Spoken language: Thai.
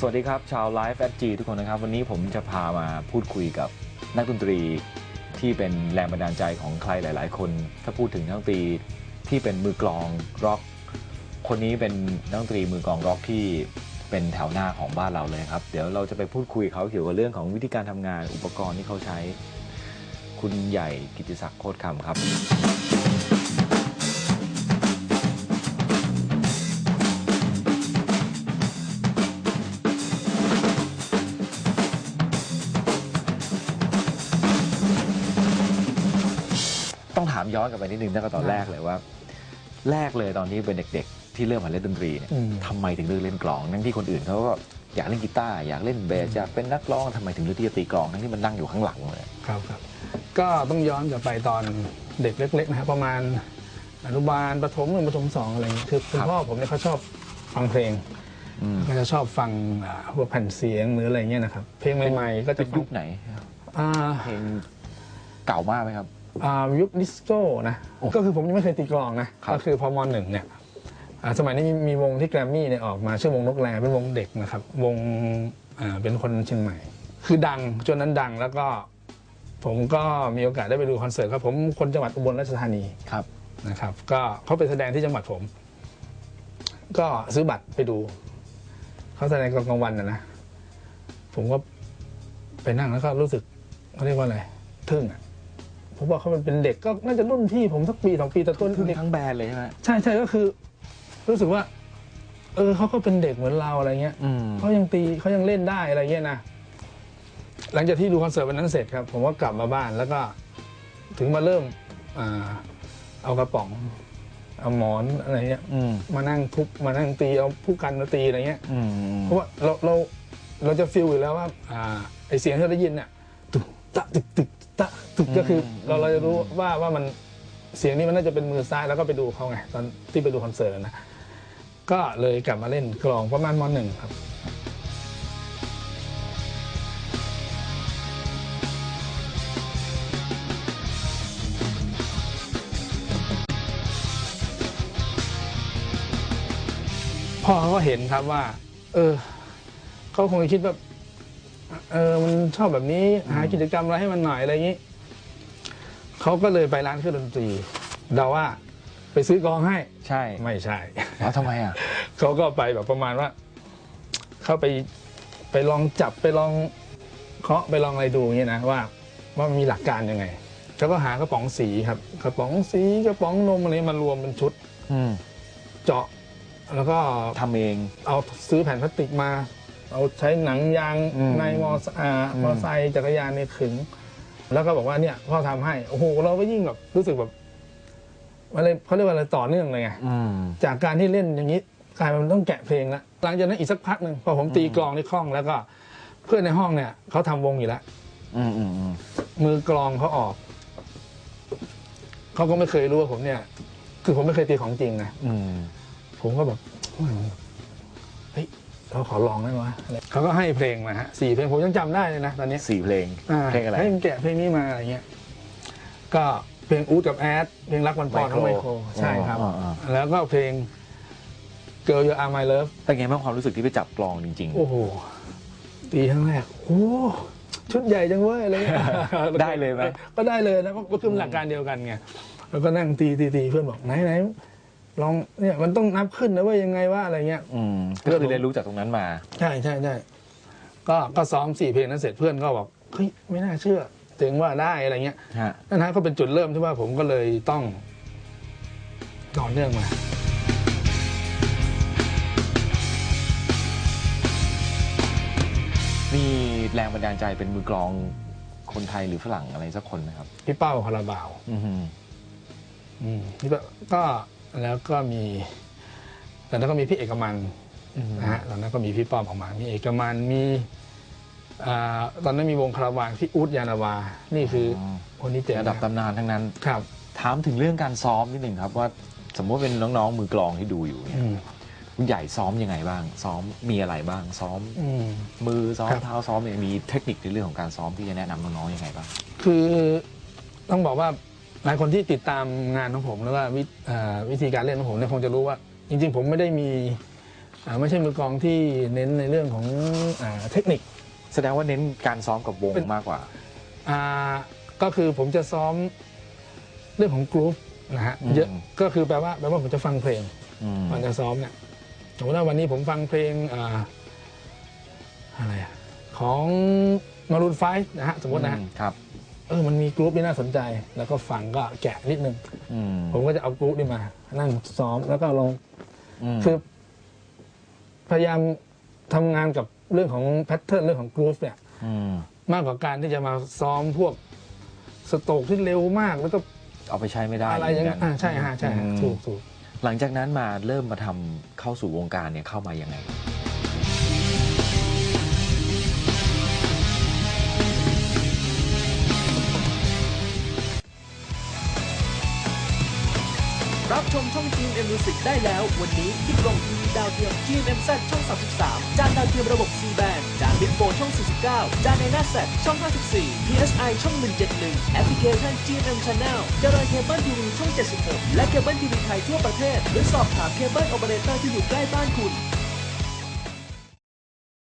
สวัสดีครับ ชาว Live at G ทุกคนนะครับ วันนี้ผมจะพามาพูดคุยกับนักดนตรีที่เป็นแรงบันดาลใจของใครหลาย ๆ คน ถ้าพูดถึงนักดนตรีที่เป็นมือกลองร็อก คนนี้เป็นนักดนตรีมือกลองร็อกที่เป็นแถวหน้าของบ้านเราเลยครับ เดี๋ยวเราจะไปพูดคุยเขาเกี่ยวกับเรื่องของวิธีการทำงานอุปกรณ์ที่เขาใช้ คุณใหญ่กิติศักดิ์โคตรคำครับามย้อนกลับไปนิดนึงตั้งแต่ตอนแรกเลยว่า แรกเลยตอนที่เป็นเด็กๆ ที่เริ่มมาเล่นดนตรีเนี่ยอืมทำไมถึงเลือกเล่นกลองทั้งที่คนอื่นเขาก็อยากเล่นกีตาร์อยากเล่นเบสอยากเป็นนักร้องทำไมถึงเลือกที่จะตีกลองทั้งที่มันนั่งอยู่ข้างหลังเลยครับครับ ก็ต้องย้อนกลับไปตอนเด็กเล็กๆนะครับประมาณอนุบาลประถมหนึ่งประถมสองอะไรอย่างเงี้ยคือคุณครับพ่อผมเนี่ยเขาชอบฟังเพลงอืมก็จะชอบฟังอ่าพวกแผ่นเสียงหรืออะไรเงี้ยนะครับเพลงใหม่ๆก็จะเป็นยุคไหนอ่าเพลงเก่ามากไหมครับ อ่ายุคดิสโก้นะโอ้ก็คือผมยังไม่เคยตีกลองนะครับก็คือพอมหนึ่งเนี่ยอ่าสมัยนี้มีมีวงที่แกรมมี่เนี่ยออกมาชื่อวงนกแรเป็นวงเด็กนะครับ วงอ่าเป็นคนเชียงใหม่ คือดังจนนั้นดังแล้วก็ ผมก็มีโอกาสได้ไปดูคอนเสิร์ตครับผมคนจังหวัดอุบลราชธานีครับนะครับ ก็เขาไปแสดงที่จังหวัดผม ก็ซื้อบัตรไปดูเขาแสดงกลางวันนะนะผมก็ไปนั่งแล้วก็รู้สึกเขาเรียกว่าอะไรทึ่งอะ ผมว่าเขาเป็นเด็กก็น่าจะรุ่นพี่ผมสักปีสองปีแต่ต้นคือเด็กทั้งแบรนด์เลยใช่ไหมใช่ใช่ก็คือ รู้สึกว่า เออเขาก็เป็นเด็กเหมือนเราอะไรเงี้ยอืมเขายังตีเขายังเล่นได้อะไรเงี้ยนะหลังจากที่ดูคอนเสิร์ตวันนั้นเสร็จครับ ผมก็กลับมาบ้านแล้วก็ ถึงมาเริ่มอ่าเอากระป๋องเอาหมอนอะไรเงี้ย อืมมานั่งทุบมานั่งตีเอาผู้กันมาตีอะไรเงี้ย อืมเพราะว่าเราเราเราจะฟีลอยู่แล้วว่าอ่าไอเสียงที่เราได้ยินเนี่ยตึกตะตึกตึกตะ ตึกก็คือเราเราจะรู้ว่าว่ามันเสียงนี้มันน่าจะเป็นมือซ้ายแล้วก็ไปดูเขาไงตอนที่ไปดูคอนเสิร์ตนะก็เลยกลับมาเล่นกลองประมาณมหนึ่งครับ พ่อเขาก็เห็นครับว่า เออเขาคงคิดว่าเออมันชอบแบบนี้หากิจกรรมอะไรให้มันหน่อยอะไรอย่างนี้ เขาก็เลยไปร้านเครื่องดนตรีเดาว่าไปซื้อกลองให้ใช่ไม่ใช่ แล้วทำไมอะ เขาก็ไปแบบประมาณว่า เข้าไปไปลองจับไปลองเคาะไปลองอะไรดูอย่างเงี้ยนะว่าว่ามันมีหลักการยังไงเขาก็หากระป๋องสีครับกระป๋องสีกระป๋องนมอะไรมารวมเป็นชุดอืมเจาะ แล้วก็ทำเอง เอาซื้อแผ่นพลาสติกมา เอาใช้หนังยางอืมในมออ่าอืมมอไซค์จักรยานเนี่ยขึง แล้วก็บอกว่าเนี่ยพ่อทำให้โอ้โหเราก็ยิ่งแบบรู้สึกแบบอะไรเขาเรียกว่าอะไรต่อเนื่องเลยไงอืมจากการที่เล่นอย่างนี้กลายเป็นต้องแกะเพลงแล้วหลังจากนั้นอีกสักพักหนึ่งพอผมตีกลองที่คล่องแล้วก็ เพื่อนในห้องเนี่ยเขาทำวงอยู่แล้วอืมอืมอืมมือกลองเขาออกเขาก็ไม่เคยรู้ว่าผมเนี่ย คือผมไม่เคยตีของจริงนะอืมผมก็แบบเฮ้ย เราขอลองได้ไหมวะอะไรเขาก็ให้เพลงมาฮะสี่เพลงผมยังจำได้เลยนะตอนนี้สี่เพลงาเพลงอะไรให้มันแกะเพลงนี้มาอะไรเงี้ยก็เพลงอูดกับแอดเพลงรักวันปอนของไมโครใช่ครับอ่าอ่าแล้วก็เพลง Girl You Are My Love เป็นไงบ้างความรู้สึกที่ไปจับกลองจริงโอ้โหตีครั้งแรกโอ้ชุดใหญ่จังเว้ยอะไรเงี้ยได้เลยไหมก็ได้เลยนะก็คือหลักการเดียวกันไงแล้วก็นั่งตีตีตีเพื่อนบอกไหนไหน ลองเนี่ยมันต้องนับขึ้นนะเว่ายังไงว่าอะไรเงี้ยๆอืมก็คือเรียนรู้จากตรงนั้นมา ใช่ใช่ใช่ก็ก็ซ้อมสี่เพลงนั้นเสร็จเพื่อนก็บอกเฮ้ยไม่น่าเชื่อถึงว่าได้อะไรเงี้ยฮะ นั่นฮะก็เป็นจุดเริ่มที่ว่าผมก็เลยต้องต่อเนื่องมา มีแรงบันดาลใจเป็นมือกลองคนไทยหรือฝรั่งอะไรสักคนไหมครับ พี่เป้าคาราบาว อืม อืมพี่เป้าก็ แล้วก็มีตอนนั้นก็มีพี่เอกมันอืมนะฮะตอนนั้นก็มีพี่ป้อมออกมา มีเอกมันมีอ่าตอนนั้นมีวงคาราวานพี่อูดยานาวา นี่คืออคนนี้เจ๋งระดับนะตำนานทั้งนั้นครับถามถึงเรื่องการซ้อมนิดหนึ่งครับว่าสมมติเป็นน้องๆมือกลองที่ดูอยู่เนี่ยอืมคุณใหญ่ซ้อมยังไงบ้าง ซ้อมมีอะไรบ้างซ้อมอืมมือซ้อมครับเท้าซ้อมเนี่ยมีเทคนิคในเรื่องของการซ้อมที่จะแนะนำน้องๆยังไงบ้าง คือต้องบอกว่า หลายคนที่ติดตามงานของผมแล้วว่าวิเอ่อวิธีการเล่นของผมเนี่ยคงจะรู้ว่า จริง ๆ ผมไม่ได้มีอ่าไม่ใช่มือกลองที่เน้นในเรื่องของอาเทคนิค แสดงว่าเน้นการซ้อมกับวงเป็นมากกว่าอ่าก็คือผมจะซ้อมเรื่องของกรุ๊ปนะฮะอืมเยอะก็คือแปลว่าแปลว่าผมจะฟังเพลงอืมก่อนจะซ้อมเนี่ยสมมติว่าวันนี้ผมฟังเพลงอ่าอะไรอะของมารูนไฟนะฮะสมมตินะฮะอืครับ เออมันมีกรุ๊ปที่น่าสนใจ แล้วก็ฟังก็แกะนิดนึงอืมผมก็จะเอากรุ๊ปนี่มา นั่งซ้อมแล้วก็ลองมคือพยายามทำงานกับเรื่องของแพทเทิร์นเรื่องของกรุ๊ปเนี่ยมมากกว่าการที่จะมาซ้อมพวกสโตรกที่เร็วมากแล้วก็เอาไปใช้ไม่ได้อะไรอย่างเหมืเงี้นยกัอ่าใช่ฮะใช่ฮะอืมถูกถูกหลังจากนั้นมาเริ่มมาทำเข้าสู่วงการเนี่ยเข้ามายังไง รับชมช่อง GMM Music ได้แล้ววันนี้ที่กล่องทีวีดาวเทียม GMMZ ช่อง 33 จานดาวเทียมระบบ C band จานบิ๊กโฟช่อง 49 จานในหน้าแซช่อง 54 PSI ช่อง 171 แอปพลิเคชัน GMM Channel จรอยเคเบิลทีวีช่อง 76 และเคเบิลทีวีไทยทั่วประเทศ หรือสอบถามเคเบิลโอเปอเรเตอร์ที่อยู่ใกล้บ้านคุณ